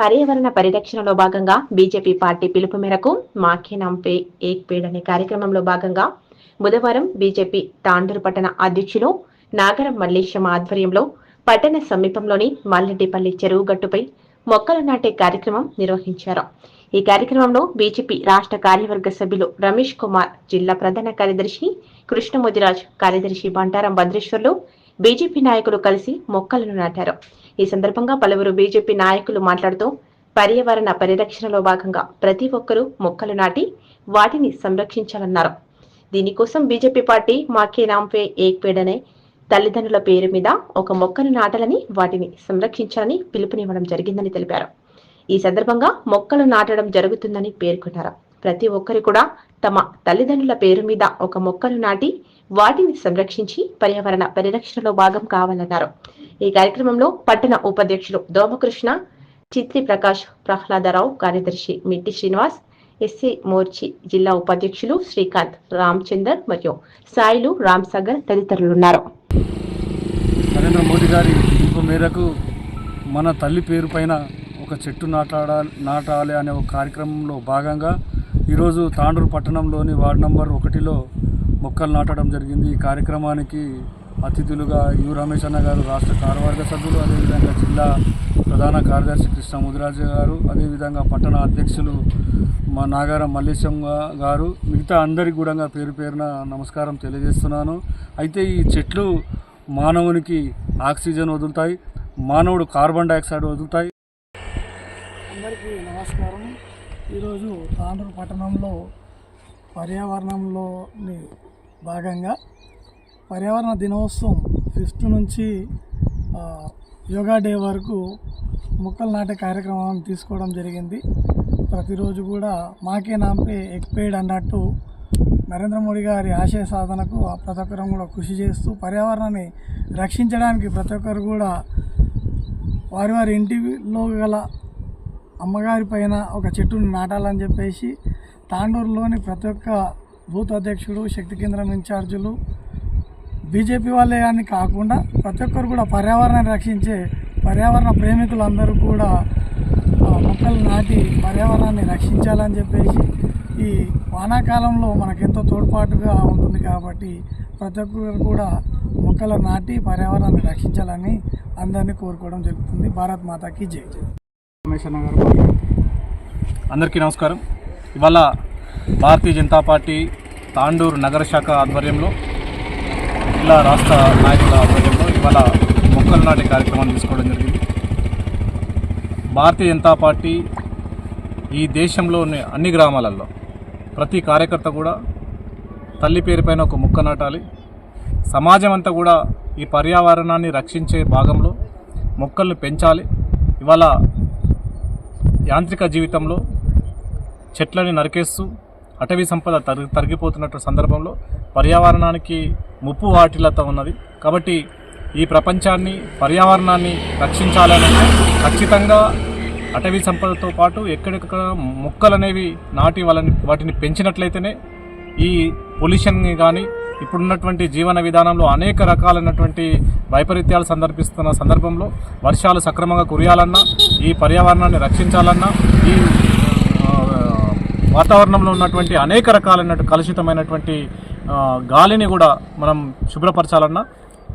పర్యావరణ పరిరక్షణలో భాగంగా బీజేపీ పార్టీ పిలుపు మేరకు మాఖే నామ్ ఏక్ పేడ్ అనే కార్యక్రమంలో భాగంగా బుధవారం బీజేపీ తాండూరు పట్టణ అధ్యక్షులు నాగరం మల్లేశం ఆధ్వర్యంలో పట్టణ సమీపంలోని మల్లెడ్డిపల్లి చెరువు గట్టుపై మొక్కలు నాటే కార్యక్రమం నిర్వహించారు. ఈ కార్యక్రమంలో బీజేపీ రాష్ట్ర కార్యవర్గ సభ్యులు రమేష్ కుమార్ జిల్లా ప్రధాన కార్యదర్శి కృష్ణమోదిరాజ్ కార్యదర్శి బంటారం భద్రేశ్వర్లు బీజేపీ నాయకులు కలిసి మొక్కలను నాటారు. ఈ సందర్భంగా పలువురు బీజేపీ నాయకులు మాట్లాడుతూ పర్యావరణ పరిరక్షణలో భాగంగా ప్రతి ఒక్కరూ మొక్కలు నాటి వాటిని సంరక్షించాలన్నారు. దీనికోసం బీజేపీ పార్టీ మాకే నాంపే ఏక్ తల్లిదండ్రుల పేరు మీద ఒక మొక్కను నాటాలని వాటిని సంరక్షించాలని పిలుపునివ్వడం జరిగిందని తెలిపారు. ఈ సందర్భంగా మొక్కలు నాటడం జరుగుతుందని పేర్కొన్నారు. ప్రతి ఒక్కరు కూడా తమ తల్లిదండ్రుల పేరు మీద ఒక మొక్కను నాటి వాటిని సంరక్షించి పర్యావరణ పరిరక్షణలో భాగం కావాలన్నారు. ఈ కార్యక్రమంలో పట్టణ ఉపాధ్యక్షులు దోమకృష్ణ చిత్రి ప్రకాష్ ప్రహ్లాదరావు కార్యదర్శి మిట్టి శ్రీనివాస్ ఎస్సీ మోర్చి జిల్లా ఉపాధ్యక్షులు శ్రీకాంత్ రామచందర్ మరియు సాయిలు రామ్ సాగర్ తదితరులున్నారు. నరేంద్ర మోడీ గారి మేరకు మన తల్లి పేరు పైన ఒక చెట్టు నాటాడాలి నాటాలి అనే ఒక కార్యక్రమంలో భాగంగా ఈరోజు తాండూరు పట్టణంలోని వార్డు నంబర్ ఒకటిలో మొక్కలు నాటడం జరిగింది. ఈ కార్యక్రమానికి అతిథులుగా యు. రమేష్ అన్న గారు రాష్ట్ర కార్యవర్గ సభ్యులు అదేవిధంగా జిల్లా ప్రధాన కార్యదర్శి కృష్ణ ముదిరాజు గారు అదేవిధంగా పట్టణ అధ్యక్షులు మా నాగారం మల్లేశం గారు మిగతా అందరికి కూడా పేరు పేరున నమస్కారం తెలియజేస్తున్నాను. అయితే ఈ చెట్లు మానవునికి ఆక్సిజన్ వదులుతాయి మానవుడు కార్బన్ డైఆక్సైడ్ వదులుతాయి. అందరికీ నమస్కారం. ఈరోజు తాండూరు పట్టణంలో పర్యావరణంలోని భాగంగా పర్యావరణ దినోత్సవం ఫిఫ్త్ నుంచి యోగా డే వరకు మొక్కలు నాటే కార్యక్రమం తీసుకోవడం జరిగింది. ప్రతిరోజు కూడా మాకే నాంపే ఎక్పేడ్ అన్నట్టు నరేంద్ర మోడీ గారి ఆశయ సాధనకు ప్రతి ఒక్కరం కూడా కృషి చేస్తూ పర్యావరణాన్ని రక్షించడానికి ప్రతి ఒక్కరు కూడా వారి వారి ఇంటిలో గల అమ్మగారి పైన ఒక చెట్టును నాటాలని చెప్పేసి తాండూరులోని ప్రతి ఒక్క బూత్ అధ్యక్షుడు శక్తి కేంద్రం ఇన్ఛార్జీలు బీజేపీ వాళ్ళే అని కాకుండా ప్రతి ఒక్కరు కూడా పర్యావరణాన్ని రక్షించే పర్యావరణ ప్రేమికులందరూ కూడా మొక్కలు నాటి పర్యావరణాన్ని రక్షించాలని చెప్పేసి ఈ వానాకాలంలో మనకెంతో తోడ్పాటుగా ఉంటుంది కాబట్టి ప్రతి ఒక్కరు కూడా మొక్కలు నాటి పర్యావరణాన్ని రక్షించాలని అందరినీ కోరుకోవడం జరుగుతుంది. భారత్ మాతాకి జై జై. అందరికీ నమస్కారం. ఇవాళ భారతీయ జనతా పార్టీ తాండూరు నగర శాఖ ఆధ్వర్యంలో జిల్లా రాష్ట్ర నాయకుల ఆధ్వర్యంలో ఇవాళ మొక్కలు నాటే కార్యక్రమాన్ని తీసుకోవడం జరిగింది. భారతీయ జనతా పార్టీ ఈ దేశంలోని అన్ని గ్రామాలలో ప్రతి కార్యకర్త కూడా తల్లి పేరుపైన ఒక మొక్క నాటాలి. సమాజం అంతా కూడా ఈ పర్యావరణాన్ని రక్షించే భాగంలో మొక్కలను పెంచాలి. ఇవాళ యాంత్రిక జీవితంలో చెట్లని నరికేస్తూ అటవీ సంపద తరి తరిగిపోతున్నట్టు సందర్భంలో పర్యావరణానికి ముప్పు వాటిల్లతో ఉన్నది. కాబట్టి ఈ ప్రపంచాన్ని పర్యావరణాన్ని రక్షించాలని ఖచ్చితంగా అటవీ సంపదతో పాటు ఎక్కడెక్కడ మొక్కలు అనేవి నాటి వాళ్ళని వాటిని పెంచినట్లయితేనే ఈ పొల్యూషన్ని కానీ ఇప్పుడున్నటువంటి జీవన విధానంలో అనేక రకాలైనటువంటి వైపరీత్యాలు సందర్భిస్తున్న సందర్భంలో వర్షాలు సక్రమంగా కురియాలన్నా ఈ పర్యావరణాన్ని రక్షించాలన్నా ఈ వాతావరణంలో ఉన్నటువంటి అనేక రకాలైన కలుషితమైనటువంటి గాలిని కూడా మనం శుభ్రపరచాలన్నా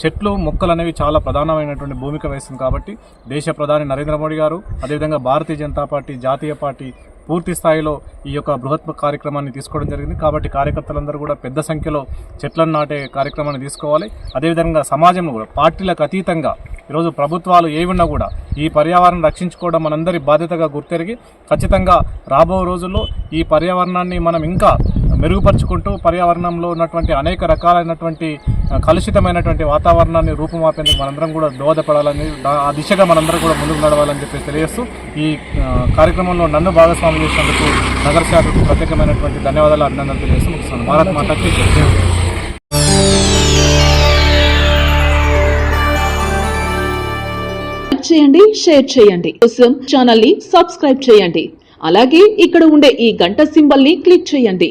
చెట్లు మొక్కలు అనేవి చాలా ప్రధానమైనటువంటి భూమిక వేస్తుంది కాబట్టి దేశ ప్రధాని నరేంద్ర మోడీ గారు అదేవిధంగా భారతీయ జనతా పార్టీ జాతీయ పార్టీ పూర్తి స్థాయిలో ఈ యొక్క బృహత్ కార్యక్రమాన్ని తీసుకోవడం జరిగింది. కాబట్టి కార్యకర్తలందరూ కూడా పెద్ద సంఖ్యలో చెట్లను నాటే కార్యక్రమాన్ని తీసుకోవాలి. అదేవిధంగా సమాజంలో కూడా పార్టీలకు అతీతంగా ఈరోజు ప్రభుత్వాలు ఏమున్నా కూడా ఈ పర్యావరణం రక్షించుకోవడం మనందరి బాధ్యతగా గుర్తెరిగి ఖచ్చితంగా రాబో రోజుల్లో ఈ పర్యావరణాన్ని మనం ఇంకా మెరుగుపరుచుకుంటూ పర్యావరణంలో ఉన్నటువంటి అనేక రకాలైనటువంటి కలుషితమైనటువంటి వాతావరణాన్ని రూపుమాపేందుకు మనందరం కూడా దోహదపడాలని ఆ దిశగా మనందరం కూడా ముందుకు నడవాలని చెప్పి తెలియజేస్తూ ఈ కార్యక్రమంలో నన్ను భాగస్వామి చేసినందుకు నగర శాఖకు ప్రత్యేకమైనటువంటి ధన్యవాదాలు అభినందనలు తెలియజేస్తూ భారత్ మాటకి చేయండి షేర్ చేయండి. కోసం ఛానల్ని సబ్స్క్రైబ్ చేయండి. అలాగే ఇక్కడ ఉండే ఈ గంట సింబల్ని క్లిక్ చేయండి.